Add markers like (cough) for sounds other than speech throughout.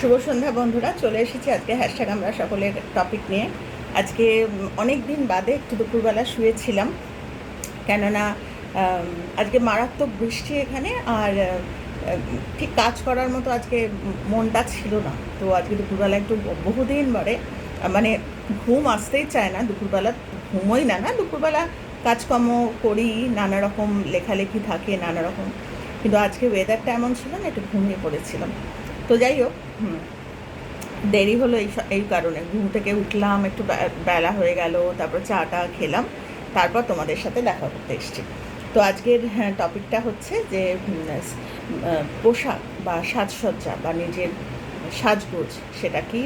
শুভ সন্ধ্যা বন্ধুরা, চলে এসেছি আজকে হ্যাশট্যাগ আমরা সকলের টপিক নিয়ে। আজকে অনেক দিন বাদে একটু দুপুরবেলা শুয়েছিলাম। কেননা আজকে মারাত্মক বৃষ্টি এখানে আর ঠিক কাজ করার মতো আজকে মনটা ছিল না। তো আজকে দুপুরবেলা একটু বহুদিন পরে মানে ঘুম আসতেই চায় না, দুপুরবেলা ঘুমোই না না, দুপুরবেলা কাজকর্ম করি, নানা রকম লেখালেখি থাকে, নানা রকম। কিন্তু আজকে ওয়েদারটা এমন ছিল না, একটু ঘুমিয়ে পড়েছিলাম। তো যাই হোক দেরি হলো এই এই কারণে। ঘুম থেকে উঠলাম একটু বেলা হয়ে গেল তারপর চাটা খেলাম তারপর তোমাদের সাথে দেখা করতে এসছি। তো আজকের হ্যাঁ, টপিকটা হচ্ছে যে পোশাক বা সাজসজ্জা বা নিজের সাজগোজ সেটা কি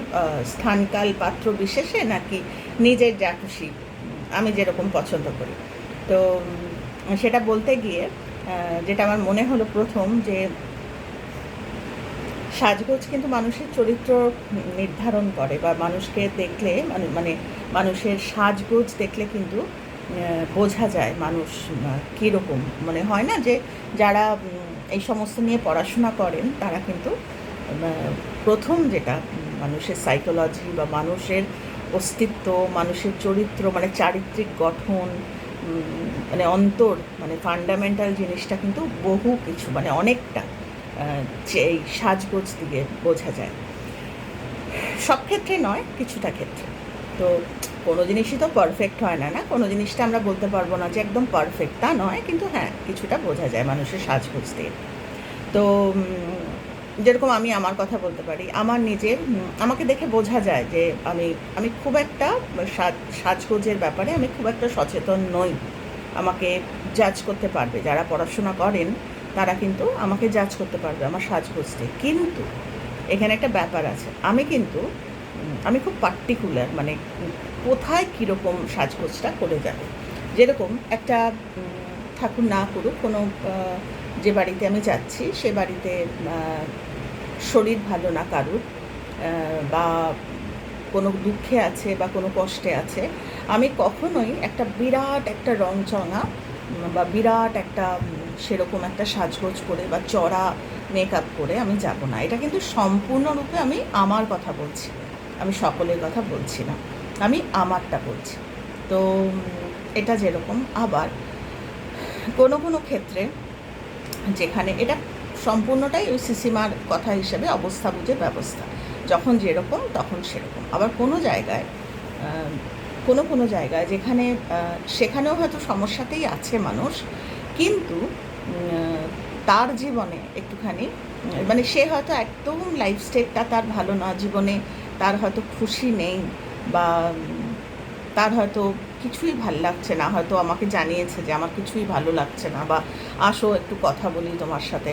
স্থানকাল পাত্র বিশেষে নাকি নিজের যা খুশি আমি যেরকম পছন্দ করি। তো সেটা বলতে গিয়ে যেটা আমার মনে হলো প্রথম যে সাজগোজ কিন্তু মানুষের চরিত্র নির্ধারণ করে বা মানুষকে দেখলে মানে মানে মানুষের সাজগোজ দেখলে কিন্তু বোঝা যায় মানুষ কীরকম। মানে হয় না যে যারা এই সমস্ত নিয়ে পড়াশোনা করেন, তারা কিন্তু প্রথম যেটা মানুষের সাইকোলজি বা মানুষের অস্তিত্ব, মানুষের চরিত্র মানে চারিত্রিক গঠন মানে অন্তর মানে ফান্ডামেন্টাল জিনিসটা কিন্তু বহু কিছু মানে অনেকটা। এই সাজগোজ দিয়ে বোঝা যায়। সব ক্ষেত্রে নয়, কিছুটা ক্ষেত্রে। তো কোনো জিনিসই তো পারফেক্ট হয় না না? কোনো জিনিসটা আমরা বলতে পারব না যে একদম পারফেক্ট তা নয়। কিন্তু হ্যাঁ কিছুটা বোঝা যায় মানুষের সাজগোজ দিয়ে। তো যেরকম আমি আমার কথা বলতে পারি, আমার নিজের আমাকে দেখে বোঝা যায় যে আমি আমি খুব একটা সাজ, সাজগোজের ব্যাপারে আমি খুব একটা সচেতন নই। আমাকে জাজ করতে পারবে। যারা পড়াশোনা করেন তারা কিন্তু আমাকে জাজ করতে পারবে আমার সাজগোজ কিন্তু এখানে একটা ব্যাপার আছে। আমি কিন্তু, আমি খুব পার্টিকুলার মানে কোথায় কীরকম সাজগোজটা করে যাবে। যেরকম একটা, ঠাকুর না করুক, কোনো যে বাড়িতে আমি যাচ্ছি, সে বাড়িতে শরীর ভালো না কারুর বা কোনো দুঃখে আছে বা কোনো কষ্টে আছে, আমি কখনোই একটা বিরাট একটা রংচঙা বা বিরাট একটা সেরকম একটা সাজগোজ করে বা চড়া মেকআপ করে আমি যাব না। এটা কিন্তু সম্পূর্ণরূপে আমি আমার কথা বলছি আমি সকলের কথা বলছি না। আমি আমারটা বলছি। তো এটা যেরকম, আবার কোনো কোনো ক্ষেত্রে যেখানে এটা সম্পূর্ণটাই ওই সিসিমার কথা হিসেবে অবস্থা বুঝে ব্যবস্থা। যখন যেরকম, তখন সেরকম। আবার কোনো জায়গায় কোনো কোনো জায়গায় যেখানে সেখানেও হয়তো সমস্যাতেই আছে মানুষ। কিন্তু তার জীবনে একটুখানি মানে সে হয়তো একদম লাইফ স্টাইলটা তার ভালো না, জীবনে তার হয়তো খুশি নেই বা, তার হয়তো কিছুই ভালো লাগছে না, হয়তো আমাকে জানিয়েছে যে আমার কিছুই ভালো লাগছে না বা, আসো একটু কথা বলি তোমার সাথে।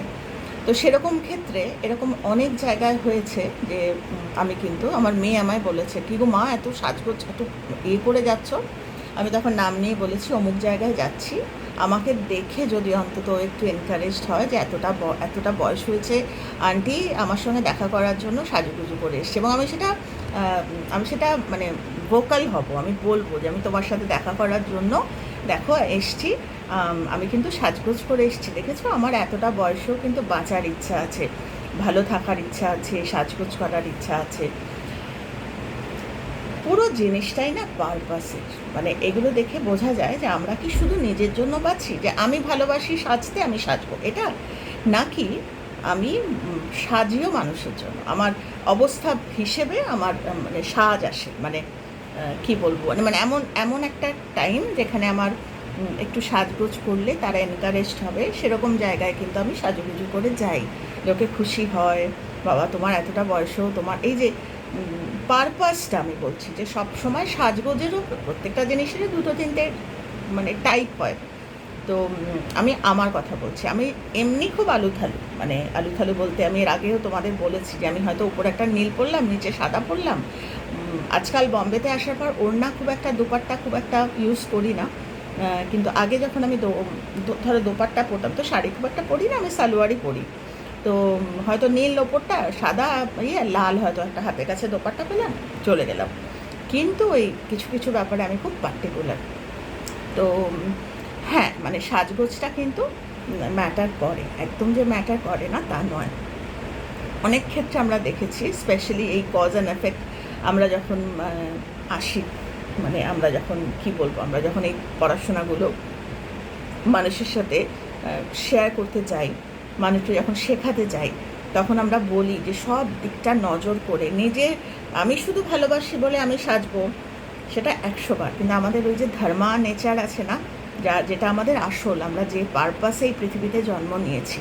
তো সেরকম ক্ষেত্রে এরকম অনেক জায়গায় হয়েছে যে আমি কিন্তু, আমার মেয়ে আমায় বলেছে, কি গো মা, এত সাজগোজ, এত ইয়ে করে যাচ্ছ? আমি তখন নাম নিয়ে বলেছি, অমুক জায়গায় যাচ্ছি। আমাকে দেখে যদি অন্তত একটু এনকারেজড হয় যে এতটা এতটা বয়স হয়েছে আন্টি আমার সঙ্গে দেখা করার জন্য সাজুগুজু করে এসছে এবং আমি সেটা আমি সেটা মানে ভোকাল হব, আমি বলব যে আমি তোমার সাথে দেখা করার জন্য দেখো এসছি আমি কিন্তু সাজগোজ করে এসেছি, দেখেছ? আমার এতটা বয়সেও কিন্তু বাঁচার ইচ্ছা আছে, ভালো থাকার ইচ্ছা আছে, সাজগোজ করার ইচ্ছা আছে। পুরো জিনিসটাই না পারপাসের মানে এগুলো দেখে বোঝা যায় যে আমরা কি শুধু নিজের জন্য বাঁচি? যে আমি ভালোবাসি, সাজতে আমি সাজবো। এটা নাকি আমি সাজিও মানুষের জন্য। আমার অবস্থা হিসেবে আমার মানে সাজ আসে। মানে কি বলব? মানে মানে এমন এমন একটা টাইম যেখানে আমার একটু সাজগোজ করলে তারা এনকারেজড হবে। সেরকম জায়গায় কিন্তু আমি সাজুগুজু করে যাই। লোকে খুশি হয়, বাবা, তোমার এতটা বয়সও, তোমার এই যে পারপাসটা আমি বলছি যে সব সময় সাজগোজেরও প্রত্যেকটা জিনিসেরই দুটো তিনটে মানে টাইপ হয়। তো আমি আমার কথা বলছি। আমি এমনি খুব আলুথালু মানে আলুথালু বলতে আমি এর আগেও তোমাদের বলেছি যে আমি হয়তো উপরে একটা নীল পরলাম নিচে সাদা পরলাম আজকাল বম্বেতে আসার পর ওড়না খুব একটা, দোপাট্টা খুব একটা ইউজ করি না। কিন্তু আগে যখন আমি ধরো দোপাট্টা পরতাম, তো শাড়ি খুব একটা পরি না, আমি সালোয়ারই পরি। তো হয়তো নীল ওপরটা সাদা ইয়ে লাল হয়তো একটা হাতের কাছে দোপাট্টা পেলাম, চলে গেলাম। কিন্তু ওই কিছু কিছু ব্যাপারে আমি খুব পার্টিকুলার তো হ্যাঁ মানে সাজগোজটা কিন্তু ম্যাটার করে। একদম যে ম্যাটার করে না, তা নয়। অনেক ক্ষেত্রে আমরা দেখেছি স্পেশালি এই কজ অ্যান্ড এফেক্ট আমরা যখন আসি মানে আমরা যখন, কি বলব, আমরা যখন এই পড়াশোনাগুলো মানুষের সাথে শেয়ার করতে যাই মানুষকে যখন শেখাতে যাই, তখন আমরা বলি যে সব দিকটা নজর করে নিজে, আমি শুধু ভালোবাসি বলে আমি সাজবো, সেটা একশো বার। কিন্তু আমাদের ওই যে ধর্মা নেচার আছে না, যা, যেটা আমাদের আসল, আমরা যে পারপাসে এই পৃথিবীতে জন্ম নিয়েছি,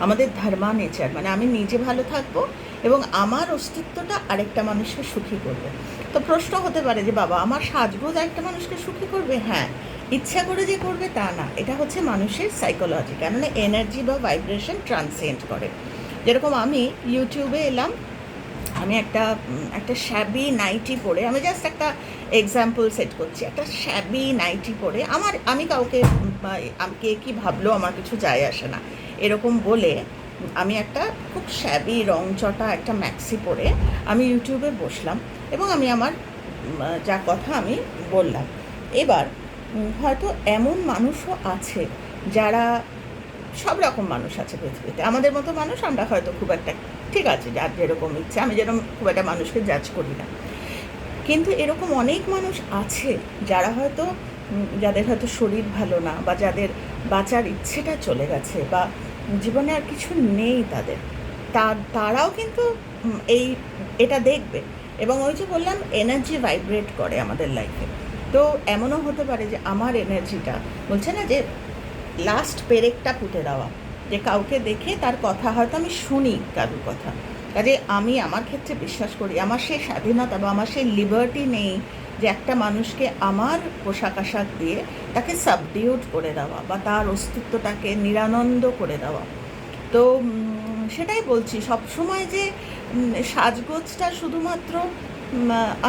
আমাদের ধর্মা নেচার মানে আমি নিজে ভালো থাকব এবং আমার অস্তিত্বটা আরেকটা মানুষকে সুখী করবে। তো প্রশ্ন হতে পারে যে, বাবা, আমার সাজগোজ আরেকটা মানুষকে সুখী করবে? হ্যাঁ। ইচ্ছা করে যে করবে তা না। এটা হচ্ছে মানুষের সাইকোলজি কেননা এনার্জি বা ভাইব্রেশন ট্রান্সেন্ড করে। যেরকম আমি ইউটিউবে এলাম আমি একটা একটা শ্যাবি নাইটি পরে আমি জাস্ট একটা এক্সাম্পল সেট করছি। একটা শ্যাবি নাইটি পরে আমার আমি কাউকে উম, বা আম- কে ভাবলো আমার কিছু যায় আসে না। এরকম বলে আমি একটা খুব শ্যাবি রংচটা একটা ম্যাক্সি পরে আমি ইউটিউবে বসলাম এবং আমি আমার যা কথা আমি বললাম। এবার হয়তো এমন মানুষও আছে যারা সব রকম মানুষ আছে পৃথিবীতে। আমাদের মতো মানুষ আমরা হয়তো খুব একটা, ঠিক আছে, যার যেরকম ইচ্ছে, আমি যেরকম খুব একটা মানুষকে জাজ করি না। কিন্তু এরকম অনেক মানুষ আছে যারা হয়তো যাদের হয়তো শরীর ভালো না বা যাদের বাঁচার ইচ্ছেটা চলে গেছে বা জীবনে আর কিছু নেই তাদের। তার তারাও কিন্তু এই, এটা দেখবে। এবং ওই যে বললাম এনার্জি ভাইব্রেট করে আমাদের লাইফে তো এমনও হতে পারে যে আমার এনার্জিটা বলছে না যে লাস্ট পেরেকটা পুঁতে দেওয়া, যে কাউকে দেখে তার কথা হয়তো আমি শুনি কারোর কথা। কাজে আমি আমার ক্ষেত্রে বিশ্বাস করি, আমার সেই স্বাধীনতা বা আমার সেই লিবার্টি নেই যে একটা মানুষকে আমার পোশাক আশাক দিয়ে তাকে সাবডিউট করে দেওয়া বা তার অস্তিত্বটাকে নিরানন্দ করে দেওয়া। তো সেটাই বলছি, সবসময় যে সাজগোজটা শুধুমাত্র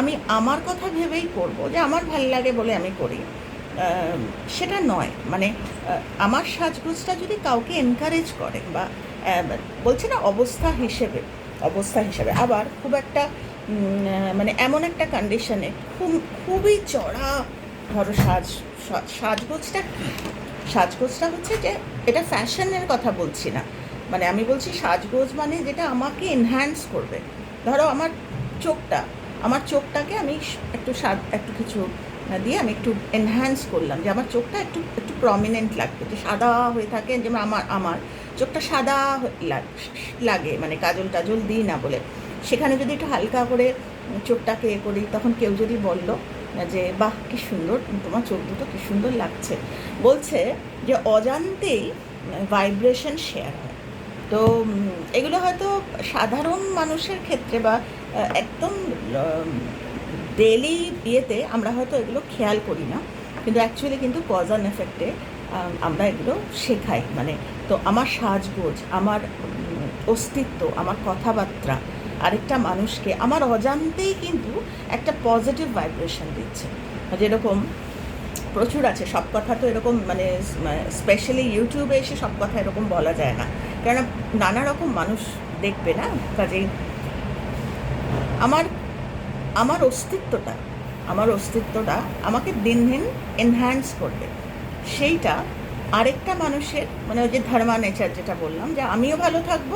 আমি আমার কথা ভেবেই করব যে আমার ভালো লাগে বলে আমি করি। সেটা নয়। মানে আমার সাজগোজটা যদি কাউকে এনকারেজ করে বা বলছে না অবস্থা হিসেবে অবস্থা হিসেবে, আবার খুব একটা মানে এমন একটা কন্ডিশনে খুব, খুবই চড়া ধরো সাজ সাজগোজটা কী? সাজগোজটা হচ্ছে যে এটা ফ্যাশনের কথা বলছি না। মানে আমি বলছি সাজগোজ মানে যেটা আমাকে এনহ্যান্স করবে। ধরো আমার চোখটা আমার চোখটাকে আমি একটু সাদ, একটু কিছু দিয়ে আমি একটু এনহ্যান্স করলাম যে আমার চোখটা একটু একটু প্রমিনেন্ট লাগবে। যে সাদা হয়ে থাকে, যেমন আমার আমার চোখটা সাদা লাগ- মানে কাজল টাজল দিই না বলে। সেখানে যদি একটু হালকা করে চোখটাকে এ করি, তখন কেউ যদি বলল যে বাহ, কি সুন্দর, তোমার চোখ দুটো কি সুন্দর লাগছে। বলছে যে অজান্তেই ভাইব্রেশন শেয়ার হয়। তো এগুলো হয়তো সাধারণ মানুষের ক্ষেত্রে বা একদম ডেলি ইয়েতে আমরা হয়তো এগুলো খেয়াল করি না। কিন্তু অ্যাকচুয়ালি কিন্তু কজ অ্যান্ড এফেক্টে আমরা এগুলো শেখাই। মানে তো আমার সাজগোজ, আমার অস্তিত্ব, আমার কথাবার্তা, আরেকটা মানুষকে, আমার অজান্তেই কিন্তু একটা পজিটিভ ভাইব্রেশন দিচ্ছে। যেরকম প্রচুর আছে, সব কথা তো এরকম মানে স্পেশালি ইউটিউবে এসে সব কথা এরকম বলা যায় না। কেননা, নানা রকম মানুষ দেখবে না? কাজেই আমার আমার অস্তিত্বটা আমার অস্তিত্বটা আমাকে দিন দিন এনহ্যান্স করবে। সেইটা আরেকটা মানুষের মানে ওই যে ধর্মা নেচার যেটা বললাম, যে আমিও ভালো থাকব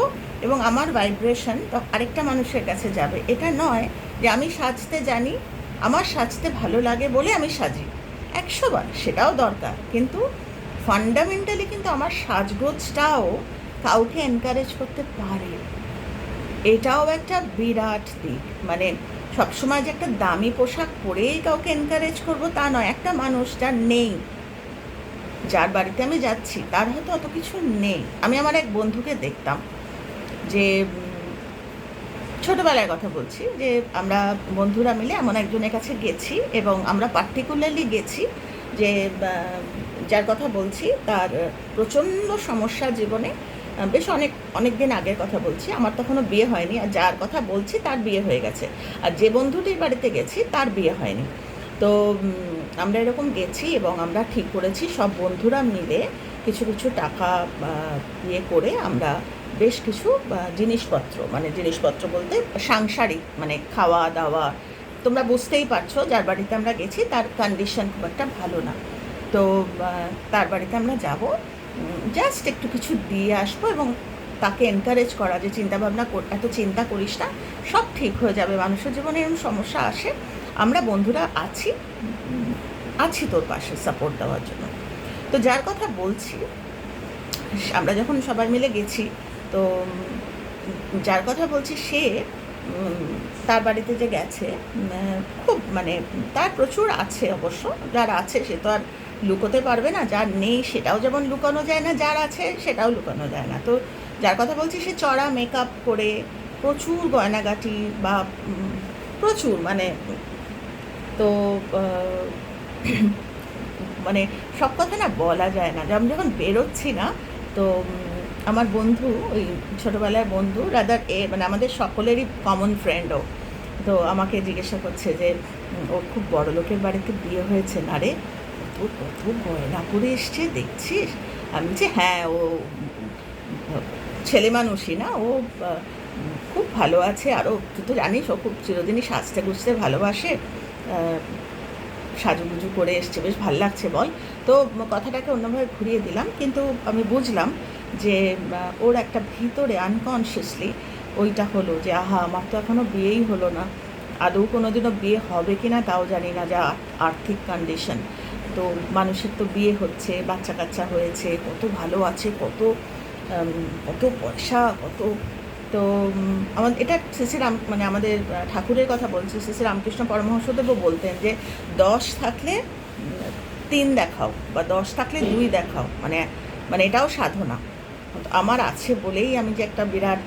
এবং আমার ভাইব্রেশন আরেকটা মানুষের কাছে যাবে। এটা নয় যে আমি সাজতে জানি, আমার সাজতে ভালো লাগে বলে আমি সাজি। একশো বার সেটাও দরকার, কিন্তু ফান্ডামেন্টালি কিন্তু আমার সাজগোজটাও কাউকে এনকারেজ করতে পারে এটাও একটা বিরাট দিক। মানে সবসময় যে একটা দামি পোশাক পরেই কাউকে এনকারেজ করব তা নয়, একটা মানুষ যার নেই, যার বাড়িতে আমি যাচ্ছি, তার হয়তো অত কিছু নেই। আমি আমার এক বন্ধুকে দেখতাম যে ছোটবেলার কথা বলছি যে, আমরা বন্ধুরা মিলে এমন একজনের কাছে গেছি এবং আমরা পার্টিকুলারলি গেছি যে যার কথা বলছি, তার প্রচণ্ড সমস্যা জীবনে বেশ অনেক অনেক দিন আগের কথা বলছি। আমার তখনও বিয়ে হয়নি আর যার কথা বলছি তার বিয়ে হয়ে গেছে। আর যে বন্ধুটির বাড়িতে গেছি তার বিয়ে হয়নি। তো আমরা এরকম গেছি এবং আমরা ঠিক করেছি সব বন্ধুরা মিলে কিছু কিছু টাকা ইয়ে করে আমরা বেশ কিছু জিনিসপত্র মানে জিনিসপত্র বলতে সাংসারিক মানে খাওয়া, দাওয়া, তোমরা বুঝতেই পারছ যার বাড়িতে আমরা গেছি তার কন্ডিশন খুব একটা ভালো না। তো তার বাড়িতে আমরা যাব। জাস্ট একটু কিছু দিয়ে আসব এবং তাকে এনকারেজ করা যে চিন্তাভাবনা এত চিন্তা করিস না, সব ঠিক হয়ে যাবে। মানুষের জীবনে এরকম সমস্যা আসে, আমরা বন্ধুরা আছি আছি তোর পাশে সাপোর্ট দেওয়ার জন্য। তো যার কথা বলছি, আমরা যখন সবাই মিলে গেছি, তো যার কথা বলছি সে তার বাড়িতে যে গেছে খুব মানে তার প্রচুর আছে অবশ্য, যার আছে সে তো আর লুকোতে পারবে না, যার নেই সেটাও যেমন লুকানো যায় না, যার আছে সেটাও লুকানো যায় না। তো যার কথা বলছি সে চড়া মেকআপ করে প্রচুর গয়নাগাটি বা প্রচুর মানে তো (clears throat) মানে সব কথা না বলা যায় না। আমি যখন বেরোচ্ছি না, তো আমার বন্ধু, ওই ছোটোবেলায় বন্ধু রাদার এ মানে আমাদের সকলেরই কমন ফ্রেন্ডও তো আমাকে জিজ্ঞাসা করছে যে ওর খুব বড় লোকের বাড়িতে বিয়ে হয়েছে না রে? কত কত গয়না পরে এসছে, দেখছিস? আমি যে হ্যাঁ ও ছেলে মানুষই না ও খুব ভালো আছে। আরও তুই তো জানিস, ও খুব চিরদিনই সাজতে গুজতে ভালোবাসে। সাজুগুজু করে এসছে, বেশ ভালো লাগছে, বল। তো কথাটাকে অন্যভাবে ঘুরিয়ে দিলাম, কিন্তু আমি বুঝলাম যে ওর একটা ভিতরে আনকনসিয়াসলি ওইটা হলো যে, আহা, আমার তো এখনও বিয়েই হলো না। আদৌ কোনো দিনও বিয়ে হবে কি না তাও জানি না, যা আর্থিক কন্ডিশন তো মানুষের তো বিয়ে হচ্ছে বাচ্চা কাচ্চা হয়েছে, কত ভালো আছে, কত কত পয়সা, কত, তো আমাদের, এটা শ্রী রাম মানে আমাদের ঠাকুরের কথা বলছি শ্রী রামকৃষ্ণ পরমহংসদেবও বলতেন যে দশ থাকলে তিন দেখাও বা দশ থাকলে দুই দেখাও মানে মানে এটাও সাধনা। আমার আছে বলেই আমি যে একটা বিরাট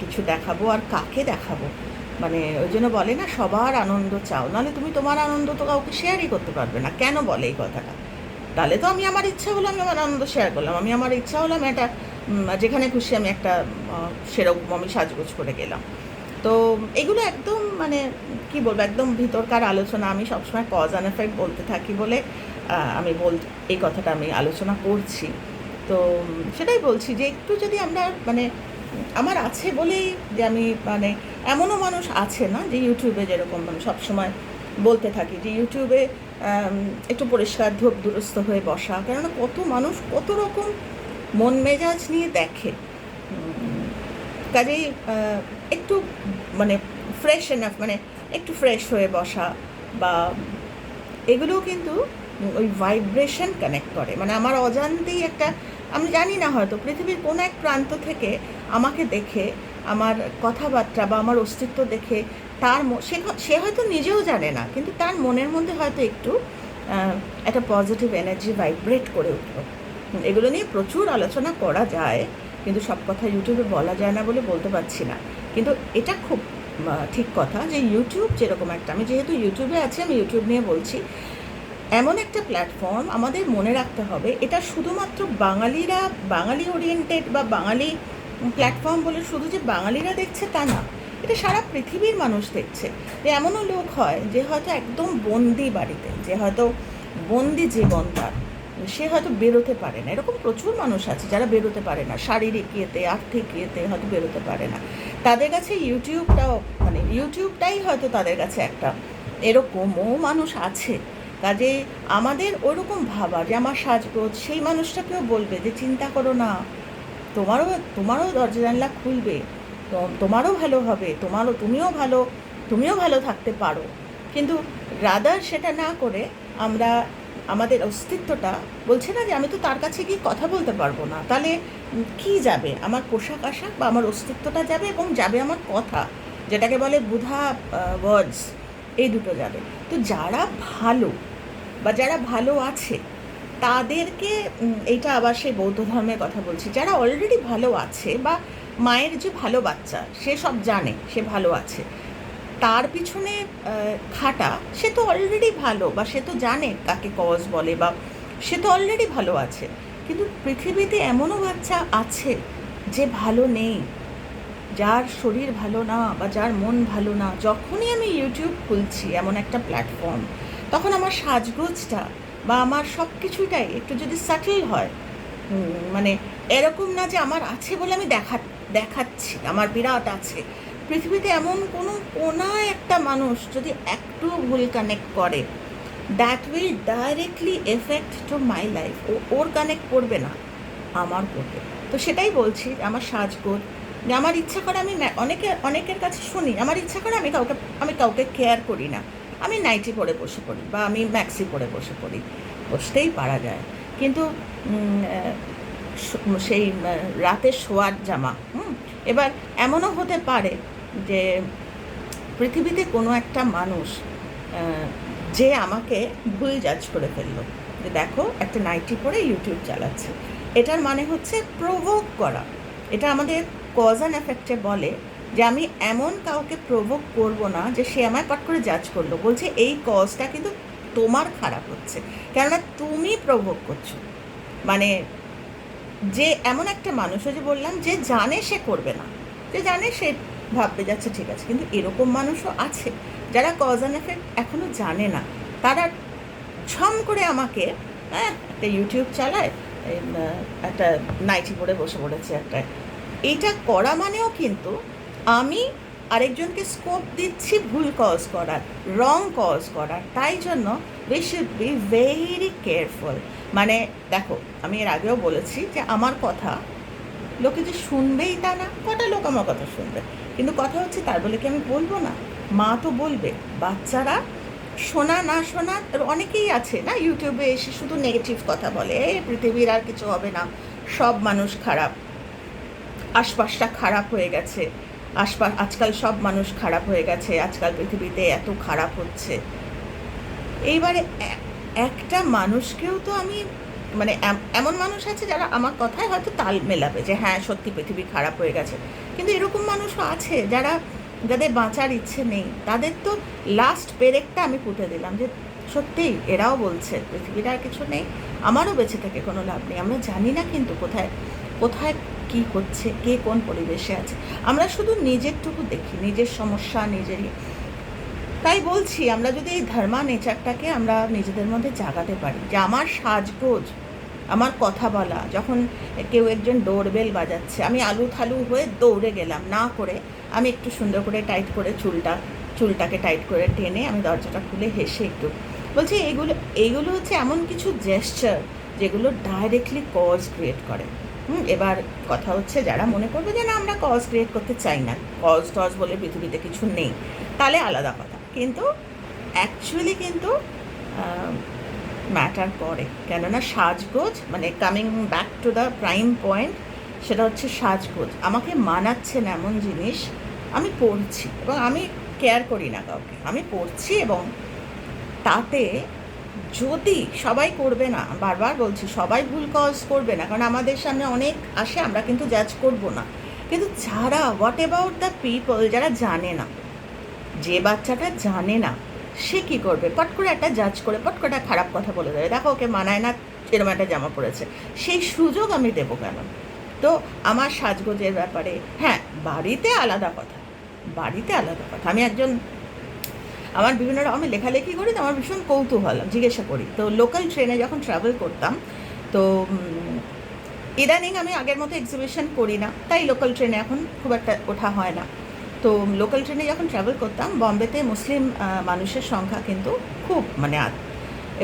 কিছু দেখাবো আর কাকে দেখাবো? মানে ওই জন্য বলে না, সবার আনন্দ চাও। নাহলে তুমি তোমার আনন্দ তো কাউকে শেয়ারই করতে পারবে না। কেন বলে এই কথাটা? তাহলে তো আমি আমার ইচ্ছা হলো আমি আমার আনন্দ শেয়ার করলাম। আমি আমার ইচ্ছা হলো আমি একটা যেখানে খুশি আমি একটা সেরকম আমি সাজগোজ করে গেলাম। তো এগুলো একদম মানে কি বলব, একদম ভিতরকার আলোচনা। আমি সবসময় কজ অ্যান্ড এফেক্ট বলতে থাকি বলে আমি বল, এই কথাটা আমি আলোচনা করছি। তো, সেটাই বলছি যে একটু যদি আমরা মানে আমার আছে বলেই যে আমি মানে এমনও মানুষ আছে না যে ইউটিউবে যেরকম মানে সবসময় বলতে থাকি যে ইউটিউবে একটু পরিষ্কার ধূপ দুরস্ত হয়ে বসা। কেননা কত মানুষ কত রকম মন মেজাজ নিয়ে দেখে। কাজেই একটু মানে ফ্রেশ এনাফ মানে একটু ফ্রেশ হয়ে বসা বা এগুলোও কিন্তু ওই ভাইব্রেশন কানেক্ট করে। মানে আমার অজান্তেই একটা আমি জানি না হয়তো, পৃথিবীর কোনো এক প্রান্ত থেকে আমাকে দেখে, আমার কথাবার্তা বা আমার অস্তিত্ব দেখে তার সে সে হয়তো নিজেও জানে না, কিন্তু তার মনের মধ্যে হয়তো একটু একটা পজিটিভ এনার্জি ভাইব্রেট করে উঠল। এগুলো নিয়ে প্রচুর আলোচনা করা যায়, কিন্তু সব কথা ইউটিউবে বলা যায় না বলে বলতে পারছি না। কিন্তু এটা খুব ঠিক কথা যে ইউটিউব যেরকম একটা, আমি যেহেতু ইউটিউবে আছি, আমি ইউটিউব নিয়ে বলছি এমন একটা প্ল্যাটফর্ম আমাদের মনে রাখতে হবে, এটা শুধুমাত্র বাঙালিরা, বাঙালি ওরিয়েন্টেড বা বাঙালি প্ল্যাটফর্ম বলে শুধু যে বাঙালিরা দেখছে তা না, এটা সারা পৃথিবীর মানুষ দেখছে। যে এমনও লোক হয় যে হয়তো একদম বন্দি বাড়িতে, যে হয়তো বন্দি জীবন তার সে হয়তো বেরোতে পারে না। এরকম প্রচুর মানুষ আছে যারা বেরোতে পারে না, শারীরিক ইয়েতে, আর্থিক ইয়েতে হয়তো বেরোতে পারে না। তাদের কাছে ইউটিউবটাও মানে ইউটিউবটাই হয়তো তাদের কাছে একটা। এরকমও মানুষ আছে। কাজে আমাদের ওরকম ভাবা যে আমার সাজগোজ, সেই মানুষটাকেও বলবে যে চিন্তা করো না। তোমারও তোমারও দরজা জানলা খুলবে। তোমারও ভালো হবে, তোমারও, তুমিও ভালো তুমিও ভালো থাকতে পারো। কিন্তু রাদার সেটা না করে আমরা, আমাদের অস্তিত্বটা বলছে না যে আমি তো তার কাছে গিয়ে কথা বলতে পারব না। তাহলে কি যাবে? আমার পোশাক আশাক বা আমার অস্তিত্বটা যাবে এবং যাবে আমার কথা, যেটাকে বলে বুধা ওয়ার্ডস এই দুটো যাবে। তো যারা ভালো বা যারা ভালো আছে, তাদেরকে এইটা আবার সেই বৌদ্ধ ধর্মের কথা বলছি, যারা অলরেডি ভালো আছে বা মায়ের যে ভালো বাচ্চা, সে সব জানে সে ভালো আছে, তার পিছনে খাটা, সে তো অলরেডি ভালো বা সে তো জানে কাকে কজ বলে বা সে তো অলরেডি ভালো আছে, কিন্তু পৃথিবীতে এমনও বাচ্চা আছে যে ভালো নেই, যার শরীর ভালো না বা যার মন ভালো না, যখনই আমি ইউটিউব খুলছি এমন একটা প্ল্যাটফর্ম তখন আমার সাজগোজটা বা আমার সব কিছুটাই একটু যদি সাটেল হয় মানে এরকম না যে আমার আছে বলে আমি দেখা, দেখাচ্ছি, আমার বিরাট আছে। পৃথিবীতে এমন কোনো কোনায় একটা মানুষ যদি একটু ভুল কানেক্ট করে that will directly effect to my life ও, ওর কানেক্ট করবে না, আমার করবে। তো সেটাই বলছি, আমার সাজগোজ। যে আমার ইচ্ছা করে আমি অনেকে, অনেকের কাছে শুনি, আমার ইচ্ছা করে আমি কাউকে আমি কাউকে কেয়ার করি না। আমি নাইটি পরে বসে পড়ি বা আমি ম্যাক্সি পরে বসে পড়ি, বসতেই পারা যায়। কিন্তু সেই রাতের শোয়ার জামা, হুম, এবার এমনও হতে পারে যে পৃথিবীতে কোনো একটা মানুষ যে আমাকে ভুল জাজ করে ফেলল, যে দেখো একটা নাইটি পরে ইউটিউব চালাচ্ছে। এটার মানে হচ্ছে প্রভোগ করা। এটা আমাদের কজ অ্যান্ড এফেক্টে বলে যে আমি এমন কাউকে প্রভোগ করব না যে সে আমায় পট করে জাজ করল। বলছে, এই কজটা কিন্তু তোমার খারাপ হচ্ছে। কেননা তুমি প্রভোগ করছ। মানে যে এমন একটা মানুষ যে বললাম যে জানে সে করবে না। যে জানে সে ভাববে যাচ্ছে, ঠিক আছে। কিন্তু এরকম মানুষও আছে যারা কজ অ্যান্ড এফেক্ট এখনও জানে না। তারা ছম করে আমাকে হ্যাঁ একটা ইউটিউব চালায় একটা নাইটি পরে বসে পড়েছে একটা। এইটা করা মানেও কিন্তু আমি আরেকজনকে স্কোপ দিচ্ছি ভুল কজ করার রং কজ করার। তাই জন্য we should be very careful মানে দেখো, আমি এর আগেও বলেছি যে আমার কথা লোকে যে শুনবেই তা না, কটা লোক আমার কথা শুনবে? কিন্তু কথা হচ্ছে তার বলে কি আমি বলব না? মা তো বলবে, বাচ্চারা শোনা না শোনা অনেকেই আছে না ইউটিউবে এসে শুধু নেগেটিভ কথা বলে "এই পৃথিবীর আর কিছু হবে না, সব মানুষ খারাপ, আশপাশটা খারাপ হয়ে গেছে। আশপাশ আজকাল সব মানুষ খারাপ হয়ে গেছে, আজকাল পৃথিবীতে এত খারাপ হচ্ছে। এইবারে একটা মানুষকেও তো আমি মানে এমন মানুষ আছে যারা আমার কথায় হয়তো তাল মেলাবে যে হ্যাঁ সত্যি পৃথিবী খারাপ হয়ে গেছে। কিন্তু এরকম মানুষও আছে যারা, যাদের বাঁচার ইচ্ছে নেই, তাদের তো লাস্ট পেরেকটা আমি পুঁতে দিলাম যে সত্যিই এরাও বলছে পৃথিবীর আর কিছু নেই, আমারও বেঁচে থেকে কোনো লাভ নেই। আমরা জানি না কিন্তু কোথায় কোথায় কি হচ্ছে, কে কোন পরিবেশে আছে। আমরা শুধু নিজেরটুকু দেখি, নিজের সমস্যা, নিজেরই। তাই বলছি, আমরা যদি এই ধর্মা নেচারটাকে আমরা নিজেদের মধ্যে জাগাতে পারি, যে আমার সাজগোজ, আমার কথা বলা, যখন কেউ একজন ডোরবেল বাজাচ্ছে, আমি আলু থালু হয়ে দৌড়ে গেলাম, না করে আমি একটু সুন্দর করে টাইট করে চুলটা, চুলটাকে টাইট করে টেনে আমি দরজাটা খুলে হেসে একটু, বলছি এইগুলো এইগুলো হচ্ছে এমন কিছু জেস্টার যেগুলো ডাইরেক্টলি কজ ক্রিয়েট করে। এবার কথা হচ্ছে যারা মনে করবে যে না, আমরা কজ ক্রিয়েট করতে চাই না। কজ টজ বলে পৃথিবীতে কিছু নেই, তাহলে আলাদা কথা। কিন্তু অ্যাকচুয়ালি কিন্তু ম্যাটার করে। কেননা সাজগোজ মানে coming back to the prime point সেটা হচ্ছে সাজগোজ। আমাকে মানাচ্ছে না এমন জিনিস আমি পড়ছি এবং আমি কেয়ার করি না কাউকে। আমি পড়ছি এবং তাতে যদি সবাই করবে না, বারবার বলছি, সবাই ভুল কজ করবে না, কারণ আমাদের সামনে অনেক আসে, আমরা কিন্তু জাজ করব না। কিন্তু যারা হোয়াট অ্যাবাউট দ্য পিপল যারা জানে না, যে বাচ্চাটা জানে না, সে কি করবে? পট করে একটা জাজ করে, পট করে একটা খারাপ কথা বলে দেবে। দেখো, ওকে মানায় না, এরকম একটা জামা পড়েছে সেই সুযোগ আমি দেবো কেন? তো আমার সাজগোজের ব্যাপারে হ্যাঁ বাড়িতে আলাদা কথা, বাড়িতে আলাদা কথা। আমি একজন আমার বিভিন্ন আমি লেখালেখি করি, তো আমার ভীষণ কৌতূহল জিজ্ঞাসা করি। তো লোকাল ট্রেনে যখন ট্রাভেল করতাম, তো ইদানিং আমি আগের মতো এক্সিবিশন করি না, তাই লোকাল ট্রেনে এখন খুব একটা ওঠা হয় না। তো লোকাল ট্রেনে যখন ট্রাভেল করতাম, বম্বেতে মুসলিম মানুষের সংখ্যা কিন্তু খুব মানে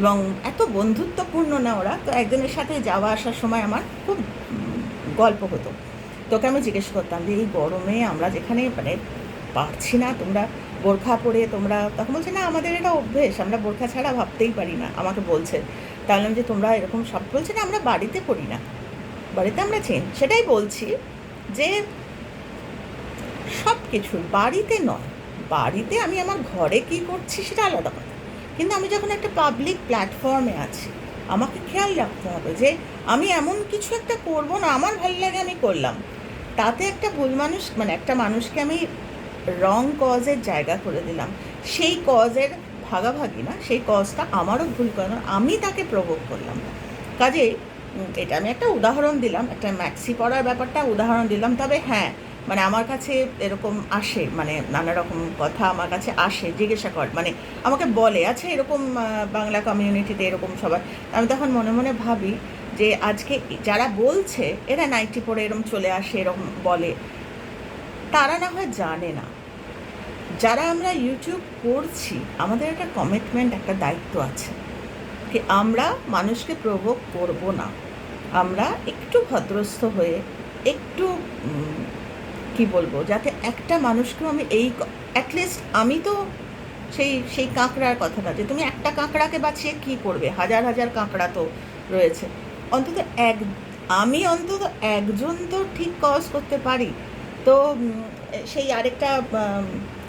এবং এত বন্ধুত্বপূর্ণ না ওরা, তো একজনের সাথে যাওয়া আসার সময় আমার খুব গল্প হতো। তোকে আমি জিজ্ঞেস করতাম যে এই গরমে আমরা যেখানে মানে পারছি না, তোমরা বোরখা পরে তোমরা তখন বলছে, না, আমাদের এটা অভ্যেস, আমরা বোরখা ছাড়া ভাবতেই পারি না। আমাকে বলছে। তাহলে যে, তোমরা এরকম সব, বলছে, না, আমরা বাড়িতে পড়ি না। বাড়িতে আমরা চেন সেটাই বলছি যে সব কিছু বাড়িতে নয়, বাড়িতে আমি আমার ঘরে কি করছি সেটা আলাদা কথা। কিন্তু আমি যখন একটা পাবলিক প্ল্যাটফর্মে আছি, আমাকে খেয়াল রাখতে হবে যে, আমি এমন কিছু একটা করব না, আমার ভালো লাগে আমি করলাম। তাতে একটা ভুল মানুষ মানে একটা মানুষকে আমি রং কজের জায়গা করে দিলাম। সেই কজের ভাগাভাগি না, সেই কজটা আমারও ভুল করে আমি তাকে প্রভোগ করলাম। কাজে এটা আমি একটা উদাহরণ দিলাম, একটা ম্যাক্সি পড়ার ব্যাপারটা উদাহরণ দিলাম, তবে হ্যাঁ মানে আমার কাছে এরকম আসে মানে নানা রকম কথা আমার কাছে আসে, জিজ্ঞাসা কর মানে আমাকে বলে আচ্ছা এরকম বাংলা কমিউনিটিতে এরকম সবাই আমি তখন মনে মনে ভাবি যে আজকে যারা বলছে, এরা নাইটি পরে এরকম চলে আসে, এরকম বলে। তারা না হয় জানে না। যারা আমরা ইউটিউব করছি, আমাদের একটা কমিটমেন্ট একটা দায়িত্ব আছে কি আমরা মানুষকে প্রভোগ করব না। আমরা একটু ভদ্রস্থ হয়ে, একটু কি বলব, যাতে একটা মানুষকেও আমি এই অ্যাটলিস্ট আমি তো সেই সেই কাঁকড়ার কথাটা যে তুমি একটা কাঁকড়াকে বাঁচিয়ে কি করবে? হাজার হাজার কাঁকড়া তো রয়েছে। অন্তত এক, আমি অন্তত একজন তো ঠিক কজ করতে পারি। তো সেই আরেকটা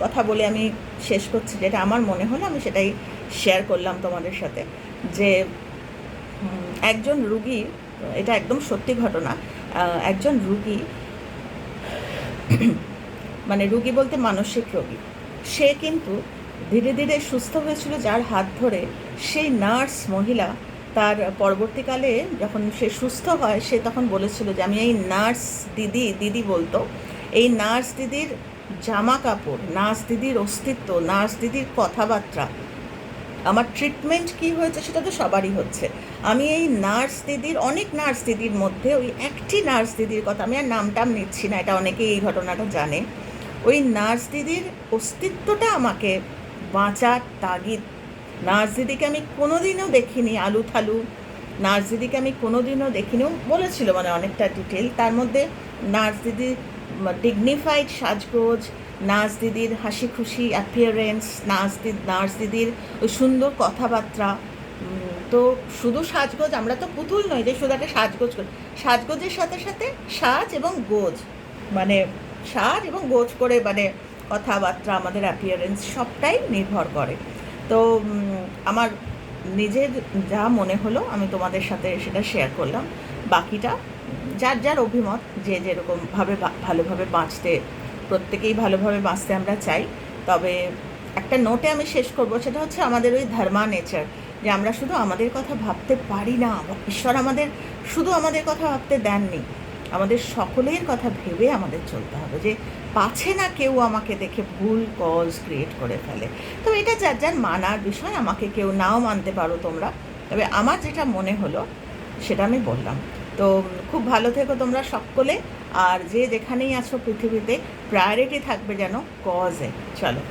কথা বলে আমি শেষ করছি, যেটা আমার মনে হলো আমি সেটাই শেয়ার করলাম তোমাদের সাথে, যে একজন রুগী, এটা একদম সত্যি ঘটনা একজন রুগী মানে রুগী বলতে মানসিক রোগী, সে কিন্তু ধীরে ধীরে সুস্থ হয়েছিল যার হাত ধরে, সেই নার্স মহিলা তার পরবর্তীকালে যখন সে সুস্থ হয়, সে তখন বলেছিল যে, আমি এই নার্স দিদি দিদি বলতো এই নার্স দিদির জামা কাপড় নার্স দিদির অস্তিত্ব নার্স দিদির কথাবার্তা, আমার ট্রিটমেন্ট কি হয়েছে সেটা তো সবারই হচ্ছে। আমি এই নার্স দিদির অনেক নার্স দিদির মধ্যে ওই একটি নার্স দিদির কথা, আমি আর নামটাম নিচ্ছি না, এটা অনেকেই এই ঘটনাটা জানে। ওই নার্স দিদির অস্তিত্বটা আমাকে বাঁচার তাগিদ। নার্স দিদিকে আমি কোনোদিনও দেখিনি আলু থালু। নার্স দিদিকে আমি কোনোদিনও দেখিনি বলেছিল মানে অনেকটা ডিটেল তার মধ্যে নার্স দিদির ডিগনিফাইড সাজগোজ, নার্স দিদির হাসি খুশি অ্যাপিয়ারেন্স নার্স দিদি নার্স দিদির ওই সুন্দর কথাবার্তা। তো শুধু সাজগোজ, আমরা তো পুতুল নই যে শুধু একটা সাজগোজ করি। সাজগোজের সাথে সাথে সাজ এবং গোজ মানে সাজ এবং গোজ করে মানে কথাবার্তা, আমাদের অ্যাপিয়ারেন্স সবটাই নির্ভর করে। তো আমার নিজের যা মনে হলো, আমি তোমাদের সাথে সেটা শেয়ার করলাম। বাকিটা, যার যার অভিমত যে যেরকমভাবে ভালোভাবে বাঁচতে, প্রত্যেকেই ভালোভাবে বাঁচতে আমরা চাই। তবে একটা নোটে আমি শেষ করব, সেটা হচ্ছে আমাদের ওই ধর্মা নেচার যে আমরা শুধু আমাদের কথা ভাবতে পারি না, ঈশ্বর আমাদের, শুধু আমাদের কথা ভাবতে দেননি, আমাদের সকলের কথা ভেবে আমাদের চলতে হবে, যে পাছে না কেউ আমাকে দেখে ভুল কজ ক্রিয়েট করে ফেলে। তো এটা যার যার মানার বিষয়, আমাকে কেউ নাও মানতে পারো তোমরা। তবে আমার যেটা মনে হলো, সেটা আমি বললাম। তো খুব ভালো থেকো তোমরা সকলে। আর যে যেখানেই আছো পৃথিবীতে প্রায়োরিটি থাকবে যেন কজে চলো।